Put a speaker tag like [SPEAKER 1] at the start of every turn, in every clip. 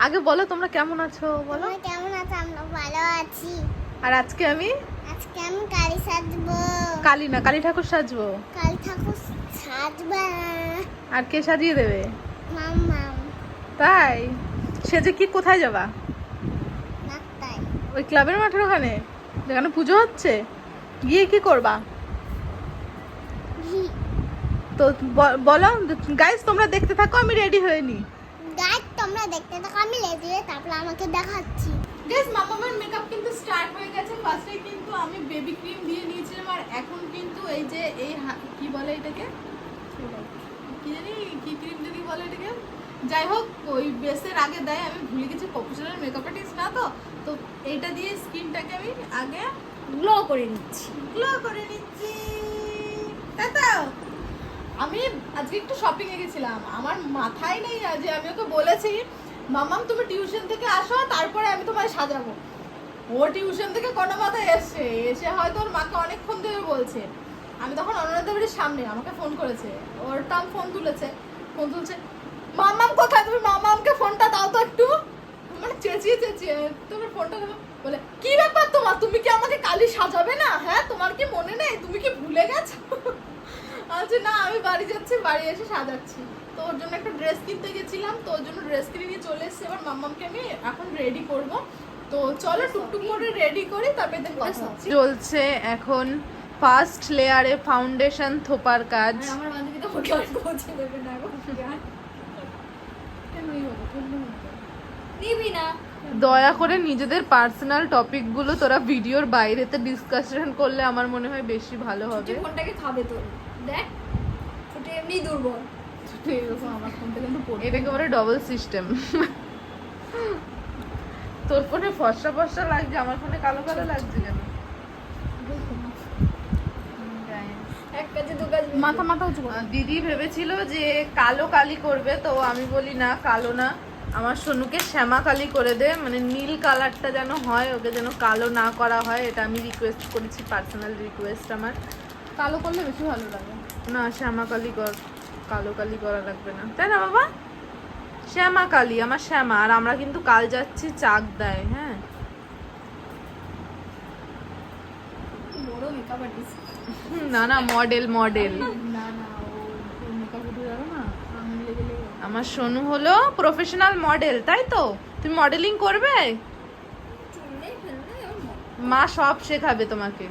[SPEAKER 1] আগে বলো তোমরা কেমন আছো? বলো।
[SPEAKER 2] কেমন আছো? আমরা ভালো আছি।
[SPEAKER 1] আর আজকে আমি?
[SPEAKER 2] আজকে আমি কালি সাজবো।
[SPEAKER 1] কালী না কালী ঠাকুর সাজবো।
[SPEAKER 2] কালি ঠাকুর সাজবা।
[SPEAKER 1] আর কে সাজিয়ে দেবে?
[SPEAKER 2] মাম্মা
[SPEAKER 1] তাই? সেজে কি কোথায় যাবা? ওই ক্লাবের মাঠের ওখানে যেখানে পুজো হচ্ছে? গিয়ে কি করবা? তো ব- বলো গাইস তোমরা দেখতে থাকো আমি রেডি হয়ে নি
[SPEAKER 2] গাইস তোমরা দেখতে থাকো আমি লেগে দিয়ে তারপর আমাকে দেখাচ্ছি।
[SPEAKER 1] গাইস মামামের মেকআপ কিন্তু স্টার্ট হয়ে গেছে। ফার্স্টে কিন্তু আমি বেবি ক্রিম দিয়ে নিয়েছিলাম আর এখন কিন্তু এই যে এই হা- কি বলে এটাকে? কি জানি কি ক্রিম যদি বলে এটাকে? যাই হোক ওই বেসের আগে দেয় আমি ভুলে গেছি প্রফেশনাল মেকআপ আর্টিস্ট না তো। তো এইটা দিয়ে স্কিনটাকে আমি আগে
[SPEAKER 2] গ্লো করে নিচ্ছি।
[SPEAKER 1] গ্লো করে নিচ্ছি। তাই তো? আমি আজকে একটু শপিং এ গেছিলাম। আমার মাথায় নেই যে আমি ওকে বলেছি মামাম তুমি টিউশন থেকে আসো, তারপরে আমি তোমায় সাজাবো। ও টিউশন থেকে কোনো মাথায় এসছে? এসে হয়তো ওর মাকে অনেকক্ষণ ধরে বলছে। আমি তখন অনুরাধা বাড়ির সামনে আমাকে ফোন করেছে। ওর টাম ফোন তুলেছে ফোন তুলছে মামাম কোথায়? তুমি মামামকে ফোনটা দাও তো একটু। মানে চেঁচিয়ে চেঁচিয়ে, তুমি ফোনটা বলে, কি ব্যাপার তোমার? তুমি কি আমাকে কালি সাজাবে না? হ্যাঁ তোমার কি মনে নেই? তুমি কি ভুলে গেছো? আচ্ছা না আমি বাড়ি যাচ্ছি বাড়ি এসে সাজাচ্ছি। তো ওর জন্য একটা ড্রেস কিনতে গেছিলাম তো ওর জন্য ড্রেস কিনে নিয়ে চলে এসেছি। এবার মাম্মামকে আমি এখন রেডি করব। তো চলো টুকটুক করে রেডি করি তারপরে দেখো চলছে এখন ফার্স্ট লেয়ারে ফাউন্ডেশন থোপার কাজ।
[SPEAKER 2] আমার বান্ধবী তো ওকে আর পৌঁছে দেবে না গো নিবি না।
[SPEAKER 1] দয়া করে নিজেদের পার্সোনাল টপিকগুলো তোরা ভিডিওর বাইরেতে ডিসকাশন করলে আমার মনে হয় বেশি ভালো হবে।
[SPEAKER 2] ফোনটাকে খাবে তোর? দেখ ছুটে এমনি দুর্বল।
[SPEAKER 1] আমার ফোনটা কিন্তু এটা একেবারে ডবল সিস্টেম তোর ফোনে ফর্সা ফর্সা লাগছে আমার ফোনে কালো কালো লাগছে কেন?
[SPEAKER 2] এক কাজে দু
[SPEAKER 1] মাথা মাথা দিদি ভেবেছিল যে কালো কালি করবে তো আমি বলি না কালো না। আমার সোনুকে শ্যামা কালি করে দে মানে নীল কালারটা যেন হয় ওকে যেন কালো না করা হয় এটা আমি রিকোয়েস্ট করেছি পার্সোনাল রিকোয়েস্ট আমার। কালো করলে বেশি ভালো লাগে। না শ্যামা কালি কর কালো কালি করা লাগবে না। তাই না বাবা? শ্যামা কালি আমার শ্যামা। আর আমরা কিন্তু কাল যাচ্ছি চাক দেয় হ্যাঁ না না মডেল মডেল
[SPEAKER 2] না না।
[SPEAKER 1] আমার সোনু হলো প্রফেশনাল মডেল তাই তো? তুমি মডেলিং করবে? মা সব শেখাবে তোমাকে।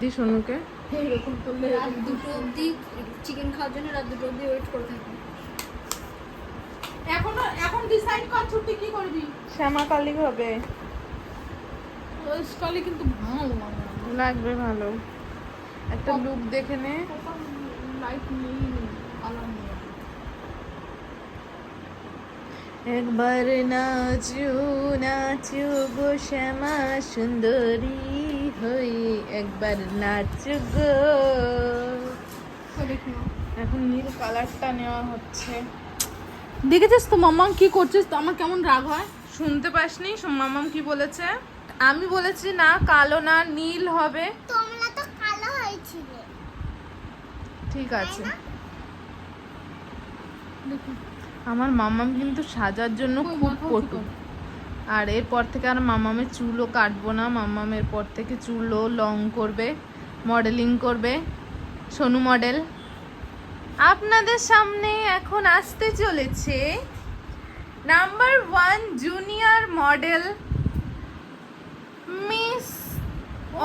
[SPEAKER 1] দি সোনুকে।
[SPEAKER 2] এরকম করলে রাত দুটো অবধি চিকেন খাওয়ার জন্য রাত দুটো অবধি ওয়েট করে থাকি
[SPEAKER 1] এখন এখন ডিসাইড কর ছুটি কি করবি। শ্যামা কালী হবে।
[SPEAKER 2] কালে কিন্তু ভালো
[SPEAKER 1] লাগবে ভালো। একটা লুক দেখে নে।
[SPEAKER 2] লাইট নেই আলাম নেই
[SPEAKER 1] একবার নাচু নাচু গো শ্যামা সুন্দরী হই একবার নাচু গো। এখন নীল কালারটা নেওয়া হচ্ছে। দেখেছিস তো মাম্মাম কি করছিস? তো আমার কেমন রাগ হয়। শুনতে পাসনি? মাম্মাম কি বলেছে? আমি বলেছি না কালো না নীল হবে।
[SPEAKER 2] তোমরা তো কালো হয়েছিলে।
[SPEAKER 1] ঠিক আছে। আমার মাম্মাম কিন্তু সাজার জন্য খুব পটু আর এরপর থেকে আর মাম্মামের চুলও কাটবো না। মাম্মাম এরপর থেকে চুলও লং করবে মডেলিং করবে। সোনু মডেল আপনাদের সামনে এখন আসতে চলেছে number one junior model miss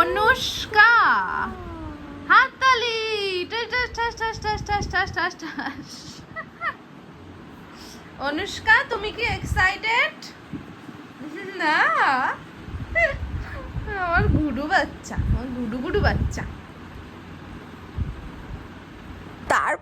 [SPEAKER 1] Anushka. হাততালি। টাস টাস টাস টাস টাস টাস টাস টাস টাস অনুষ্কা তুমি কি এক্সাইটেড না। আমার গুডু বাচ্চা আমার গুডু গুডু বাচ্চা।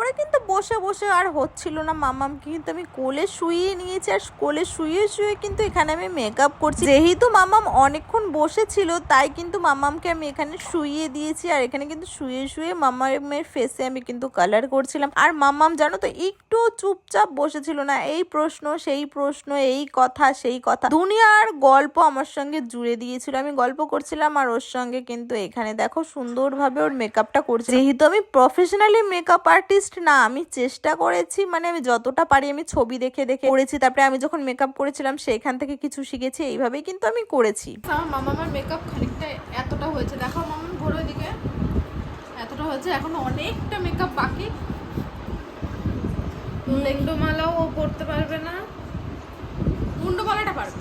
[SPEAKER 3] তারপরে কিন্তু বসে বসে আর হচ্ছিল না। মামামকে কিন্তু আমি কোলে শুইয়ে নিয়েছি আর কোলে শুয়ে শুয়ে কিন্তু এখানে আমি মেকআপ করছি। যেহেতু মামাম অনেকক্ষণ বসেছিল, তাই কিন্তু মামামকে আমি এখানে শুইয়ে দিয়েছি। আর এখানে কিন্তু শুয়ে শুয়ে মামামের ফেসে আমি কিন্তু কালার করছিলাম। আর মামাম জানো তো একটু চুপচাপ বসেছিল না। এই প্রশ্ন, সেই প্রশ্ন, এই কথা, সেই কথা। দুনিয়ার গল্প আমার সঙ্গে জুড়ে দিয়েছিল। আমি গল্প করছিলাম আর ওর সঙ্গে কিন্তু এখানে দেখো সুন্দরভাবে ওর মেকআপটা করছে। যেহেতু আমি প্রফেশনালি মেকআপ আর্টিস্ট
[SPEAKER 4] আর্টিস্ট না আমি চেষ্টা করেছি মানে আমি যতটা পারি আমি ছবি দেখে দেখে করেছি তারপরে আমি যখন মেকআপ করেছিলাম সেখান থেকে কিছু শিখেছি এইভাবেই কিন্তু আমি করেছি।
[SPEAKER 3] আমার মামা আমার মেকআপ খানিকটা এতটা হয়েছে দেখো মামা ঘোরো দিকে এতটা হয়েছে এখন অনেকটা মেকআপ বাকি।
[SPEAKER 1] মুন্ডমালাও ও পড়তে পারবে না।
[SPEAKER 3] মুন্ডমালাটা পারবে।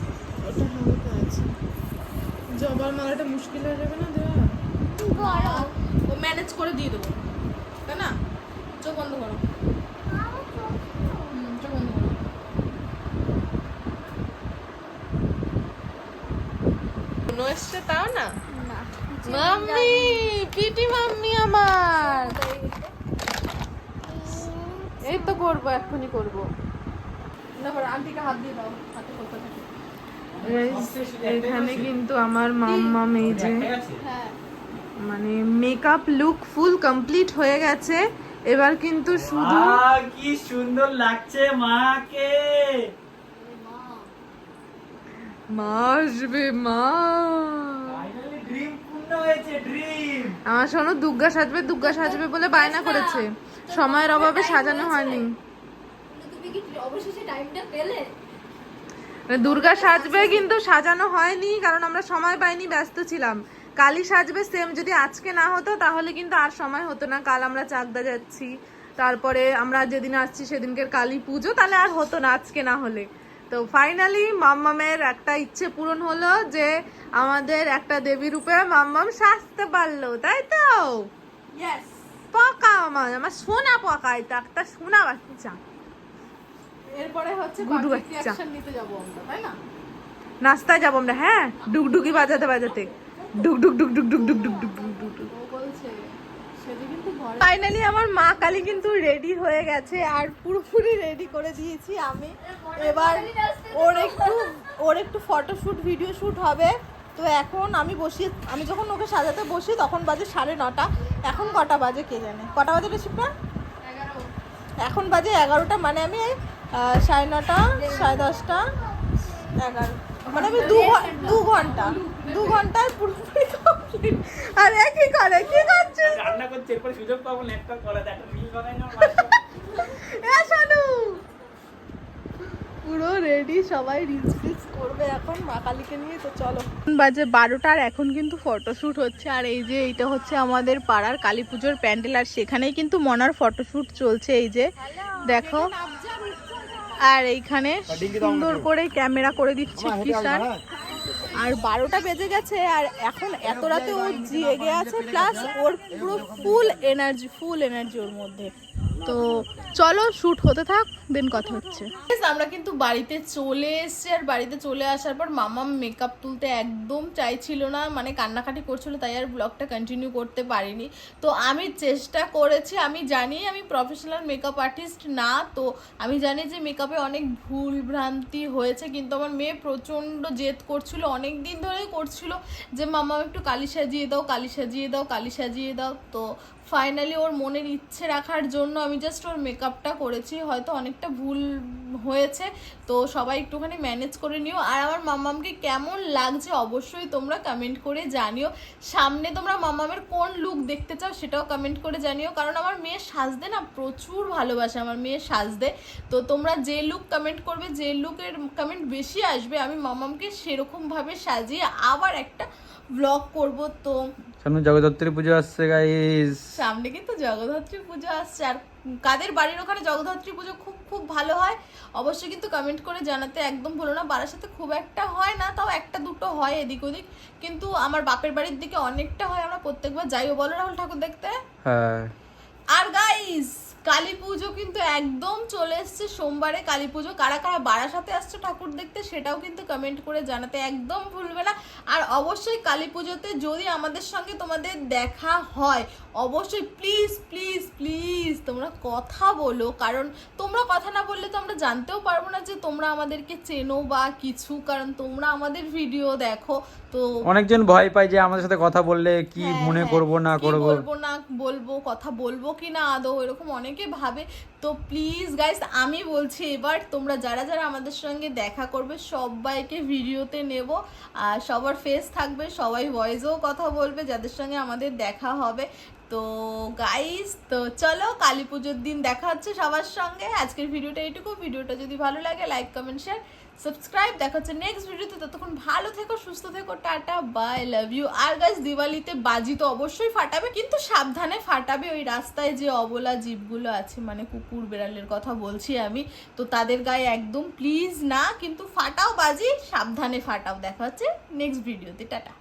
[SPEAKER 1] ওটা হালকা আছে। জবার মালাটা মুশকিল হয়ে যাবে না দেওয়া?
[SPEAKER 5] বড়।
[SPEAKER 3] ও ম্যানেজ করে দিয়ে দেবো তাই না? চোখ বন্ধ করো। চোখ বন্ধ করো।
[SPEAKER 1] কোনো এসছে তাও না? মাম্মি পিটি মাম্মি আমার। এই তো করব এক্ষুনি করব।
[SPEAKER 3] আন্টিকে হাত দিয়ে দাও হাতে করতে থাকে
[SPEAKER 1] এখানে কিন্তু আমার মাম্মাম এই যে
[SPEAKER 3] হ্যাঁ।
[SPEAKER 1] মানে মেকআপ লুক ফুল কমপ্লিট হয়ে গেছে। এবার কিন্তু শুধু
[SPEAKER 6] কি সুন্দর লাগছে মাকে।
[SPEAKER 1] মা আসবে মা।
[SPEAKER 6] ফাইনালি ড্রিম পূর্ণ হয়েছে ড্রিম
[SPEAKER 1] আমার শোনো দুর্গা সাজবে দুর্গা সাজবে বলে বায়না করেছে। সময়ের অভাবে সাজানো হয়নি।
[SPEAKER 5] তুমি কি অবশেষে টাইমটা পেলে?
[SPEAKER 1] মানে দুর্গা সাজবে কিন্তু সাজানো হয়নি কারণ আমরা সময় পাইনি ব্যস্ত ছিলাম। কালি সাজবে সেম যদি আজকে না হতো তাহলে কিন্তু আর সময় হতো না। কাল আমরা চাকদা যাচ্ছি তারপরে আমরা যেদিন আসছি সেদিনকের কালী পুজো তাহলে আর হতো না আজকে না হলে। তো ফাইনালি মাম্মামের একটা ইচ্ছে পূরণ হলো যে আমাদের একটা দেবী রূপে মাম্মাম সাজতে পারল তাই তো? পাকা আমার আমার সোনা পাকা এটা একটা সোনা বাচ্চা।
[SPEAKER 3] এরপরে হচ্ছে
[SPEAKER 1] গুডু বাচ্চা।
[SPEAKER 3] নিতে যাব আমরা তাই না?
[SPEAKER 1] নাস্তায় যাব আমরা হ্যাঁ? ডুগডুগি বাজাতে বাজাতে। ডুগ ডুগ ডুগ ডুগ ডুগ
[SPEAKER 3] ও বলছে সেটা কিন্তু ঘরে
[SPEAKER 4] ফাইনালি আমার মা কালী কিন্তু রেডি হয়ে গেছে আর পুরোপুরি রেডি করে দিয়েছি আমি এবার ওর একটু ওর একটু ফটোশুট ভিডিও শ্যুট হবে তো এখন আমি বসি আমি যখন ওকে সাজাতে বসি তখন বাজে সাড়ে নটা এখন কটা বাজে কে জানে কটা বাজে রেসিপটা এখন বাজে এগারোটা মানে আমি সাড়ে নটা সাড়ে দশটা এগারো মানে আমি দু দু ঘণ্টা দু ঘন্টায় পুরোপুরি কমপ্লিট আর এ কি করে? কি করছে?
[SPEAKER 6] রান্না করছে এরপর সুযোগ পাবো না একটা করা একটা রিল বানাই না
[SPEAKER 4] এ শানু! পুরো রেডি সবাই রিলস ফিলস করবে এখন মা কালীকে নিয়ে তো চলো। বাজে বারোটার এখন কিন্তু ফটোশ্যুট হচ্ছে আর এই যে এইটা হচ্ছে আমাদের পাড়ার কালী পুজোর প্যান্ডেল আর সেখানেই কিন্তু মনার ফটোশ্যুট চলছে এই যে। দেখো। আর এইখানে সুন্দর করে ক্যামেরা করে দিচ্ছে কিষান আর বারোটা বেজে গেছে আর এখন এত রাতে ও জেগে আছে প্লাস ওর পুরো ফুল এনার্জি ফুল এনার্জি ওর মধ্যে। তো চলো শুট হতে থাক দেন কথা হচ্ছে।
[SPEAKER 3] আমরা কিন্তু বাড়িতে চলে এসেছি আর বাড়িতে চলে আসার পর মামা মেকআপ তুলতে একদম চাইছিল না মানে কান্নাকাটি করছিল, তাই আর ব্লগটা কন্টিনিউ করতে পারিনি। তো আমি চেষ্টা করেছি, আমি জানি আমি প্রফেশনাল মেকআপ আর্টিস্ট না, তো আমি জানি যে মেকআপে অনেক ভুল ভ্রান্তি হয়েছে, কিন্তু আমার মেয়ে প্রচণ্ড জেদ করছিল, অনেক দিন ধরেই করছিল যে, মামা, একটু কালি সাজিয়ে দাও, কালি সাজিয়ে দাও, কালি সাজিয়ে দাও। তো ফাইনালি ওর মনের ইচ্ছে রাখার জন্য আমি জাস্ট ওর মেকআপটা করেছি, হয়তো অনেকটা ভুল হয়েছে, তো সবাই একটুখানি ম্যানেজ করে নিও। আর আমার মামামকে কেমন লাগছে অবশ্যই তোমরা কমেন্ট করে জানিও। সামনে তোমরা মামামের কোন লুক দেখতে চাও সেটাও কমেন্ট করে জানিও, কারণ আমার মেয়ে সাজদে না প্রচুর ভালোবাসে, আমার মেয়ে সাজদে তো তোমরা যে লুক কমেন্ট করবে, যে লুকের কমেন্ট বেশি আসবে, আমি মামামকে সেরকমভাবে সাজিয়ে আবার একটা ব্লগ করব। তো
[SPEAKER 6] সামনে জগদ্ধাত্রী পুজো আসছে গাইস
[SPEAKER 3] সামনে কিন্তু জগদ্ধাত্রী পুজো আসছে। আর কাদের বাড়ির ওখানে জগদ্ধাত্রী পুজো খুব খুব ভালো হয় অবশ্যই কিন্তু কমেন্ট করে জানাতে একদম ভুলো না। বাড়ার সাথে খুব একটা হয় না তাও একটা দুটো হয় এদিক ওদিক। কিন্তু আমার বাপের বাড়ির দিকে অনেকটা হয় আমরা প্রত্যেকবার যাইও। বলো রাহুল ঠাকুর দেখতে।
[SPEAKER 6] হ্যাঁ।
[SPEAKER 3] আর গাইস কালী পুজো কিন্তু একদম চলে এসছে সোমবারে। কালী পুজো কারা কারা বারাসাতে আসছে ঠাকুর দেখতে সেটাও কিন্তু কমেন্ট করে জানাতে একদম ভুলবে না। আর অবশ্যই কালী পুজোতে যদি আমাদের সঙ্গে তোমাদের দেখা হয় অবশ্যই প্লিজ প্লিজ প্লিজ তোমরা কথা বলো। কারণ তোমরা কথা না বললে তো আমরা জানতেও পারব না যে তোমরা আমাদেরকে চেনো বা কিছু কারণ তোমরা আমাদের ভিডিও দেখো। তো
[SPEAKER 6] অনেকজন ভয় পায় যে আমাদের সাথে কথা বললে কি
[SPEAKER 3] হ্যাঁ,
[SPEAKER 6] মনে
[SPEAKER 3] হ্যাঁ,
[SPEAKER 6] করব না করব।
[SPEAKER 3] বলব না বলব কথা বলব কি না আদৌ এরকম অনেকে ভাবে? তো প্লিজ গাইস আমি বলছি এবার তোমরা যারা যারা আমাদের সঙ্গে দেখা করবে, সবাইকে ভিডিওতে নেব। আর সবার ফেস থাকবে, সবাই ভয়েসেও কথা বলবে, যাদের সঙ্গে আমাদের দেখা হবে। তো গাইস তো চলো কালী পুজোর দিন দেখা হচ্ছে সবার সঙ্গে। আজকের ভিডিওটা এইটুকু। ভিডিওটা যদি ভালো লাগে লাইক কমেন্ট শেয়ার সাবস্ক্রাইব দেখা হচ্ছে নেক্সট ভিডিওতে ততক্ষণ ভালো থেকো, সুস্থ থেকো, টাটা বাই লাভ ইউ আর গাইস দিওয়ালিতে বাজি তো অবশ্যই ফাটাবে, কিন্তু সাবধানে ফাটাবে ওই রাস্তায় যে অবলা জীবগুলো আছে মানে কুকুর বেড়ালের কথা বলছি আমি, তো তাদের গায়ে একদম প্লিজ না, কিন্তু ফাটাও বাজি, সাবধানে ফাটাও, দেখা হচ্ছে নেক্সট ভিডিওতে টাটা।